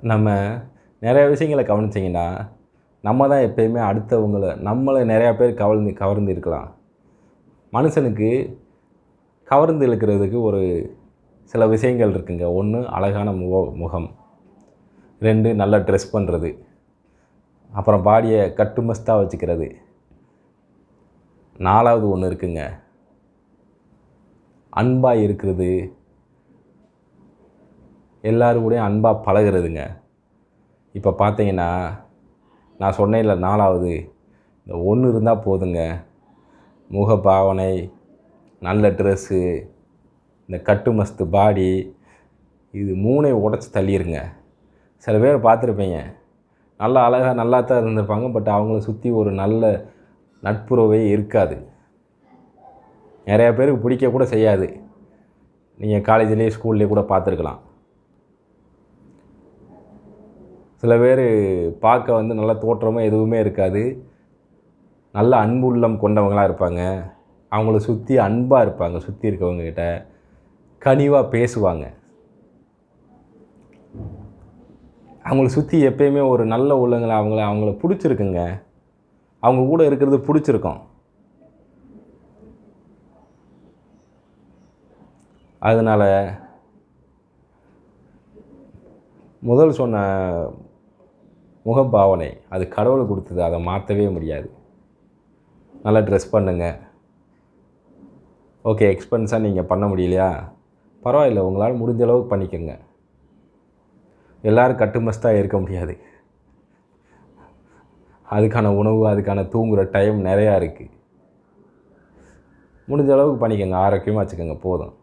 நம்ம நிறைய விஷயங்களை கவனிச்சிங்கன்னா நம்ம தான் எப்பயுமே அடுத்தவங்களை நம்மளை நிறையா பேர் கவர்ந்து கவர்ந்து இருக்கலாம். மனுஷனுக்கு கவர்ந்து இழுக்கிறதுக்கு ஒரு சில விஷயங்கள் இருக்குங்க. ஒன்று அழகான முக முகம். ரெண்டு நல்லா ட்ரெஸ் பண்ணுறது அப்புறம் பாடியை கட்டுமஸ்தாக வச்சுக்கிறது. நாலாவது ஒன்று இருக்குங்க. அன்பாக இருக்கிறது. எல்லோரும் கூடயும் அன்பாக பழகிறதுங்க. இப்போ பார்த்தீங்கன்னா நான் சொன்னேன்ல நாலாவது இந்த ஒன்று இருந்தால் போதுங்க. முக பாவனை நல்ல ட்ரெஸ்ஸு இந்த கட்டுமஸ்து பாடி இது மூணை உடச்சி தள்ளிடுங்க சில பேர் பார்த்துருப்பீங்க நல்லா அழகாக நல்லா தான் இருந்திருப்பாங்க பட் அவங்கள சுற்றி ஒரு நல்ல நட்புறவே இருக்காது. நிறையா பேருக்கு பிடிக்க கூட செய்யாது நீங்கள் காலேஜ்லேயே ஸ்கூல்லேயே கூட பார்த்துருக்கலாம். சில பேர் பார்க்க வந்து நல்ல தோற்றமாக எதுவுமே இருக்காது. நல்ல அன்பு உள்ளம் கொண்டவங்களாக இருப்பாங்க. அவங்கள சுற்றி அன்பாக இருப்பாங்க சுற்றி இருக்கவங்கக்கிட்ட கனிவாக பேசுவாங்க. அவங்கள சுற்றி எப்பயுமே ஒரு நல்ல உள்ளங்களை அவங்கள அவங்கள பிடிச்சிருக்குங்க. அவங்க கூட இருக்கிறது பிடிச்சிருக்கும். அதனால் முதல் சொன்ன முகபாவனை. அது கடவுள் கொடுத்தது. அதை மாற்றவே முடியாது. நல்லா ட்ரெஸ் பண்ணுங்க. ஓகே எக்ஸ்பென்ஸாக நீங்கள் பண்ண முடியலையா? பரவாயில்ல. உங்களால் முடிஞ்ச அளவுக்கு பண்ணிக்கோங்க. எல்லோரும் கட்டுமஸ்தாக இருக்க முடியாது. அதுக்கான உணவு அதுக்கான தூங்குகிற டைம் நிறையா இருக்குது முடிஞ்ச அளவுக்கு பண்ணிக்கோங்க. ஆரோக்கியமாக வச்சுக்கோங்க. போதும்.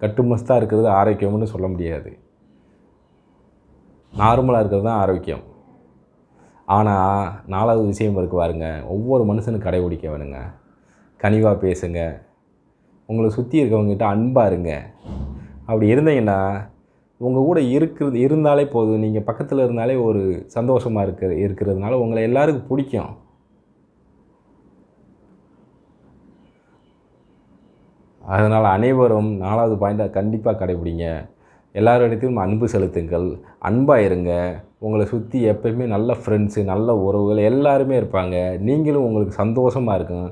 கட்டுமஸ்தாக இருக்கிறது ஆரோக்கியம்னு சொல்ல முடியாது. நார்மலாக இருக்கிறது தான் ஆரோக்கியம். ஆனால் நாலாவது விஷயம் இருக்கு பாருங்க. ஒவ்வொரு மனுஷனும் கடைபிடிக்க வேணுங்க. கனிவாக பேசுங்க. உங்களை சுற்றி இருக்கவங்ககிட்ட அன்பாக இருங்க. அப்படி இருந்தீங்கன்னா உங்கள் கூட இருக்கிறது இருந்தாலே போதும். நீங்கள் பக்கத்தில் இருந்தாலே ஒரு சந்தோஷமாக இருக்க இருக்கிறதுனால உங்களை எல்லாருக்கும் பிடிக்கும். அதனால் அனைவரும் நாலாவது பாயிண்ட்டை கண்டிப்பாக கடைபிடிங்க. எல்லாரிடத்திலும் அன்பு செலுத்துங்கள். அன்பாக இருங்க. உங்களை சுற்றி எப்பயுமே நல்ல ஃப்ரெண்ட்ஸு நல்ல உறவுகள் எல்லாருமே இருப்பாங்க. நீங்களும் உங்களுக்கு சந்தோஷமாக இருக்கும்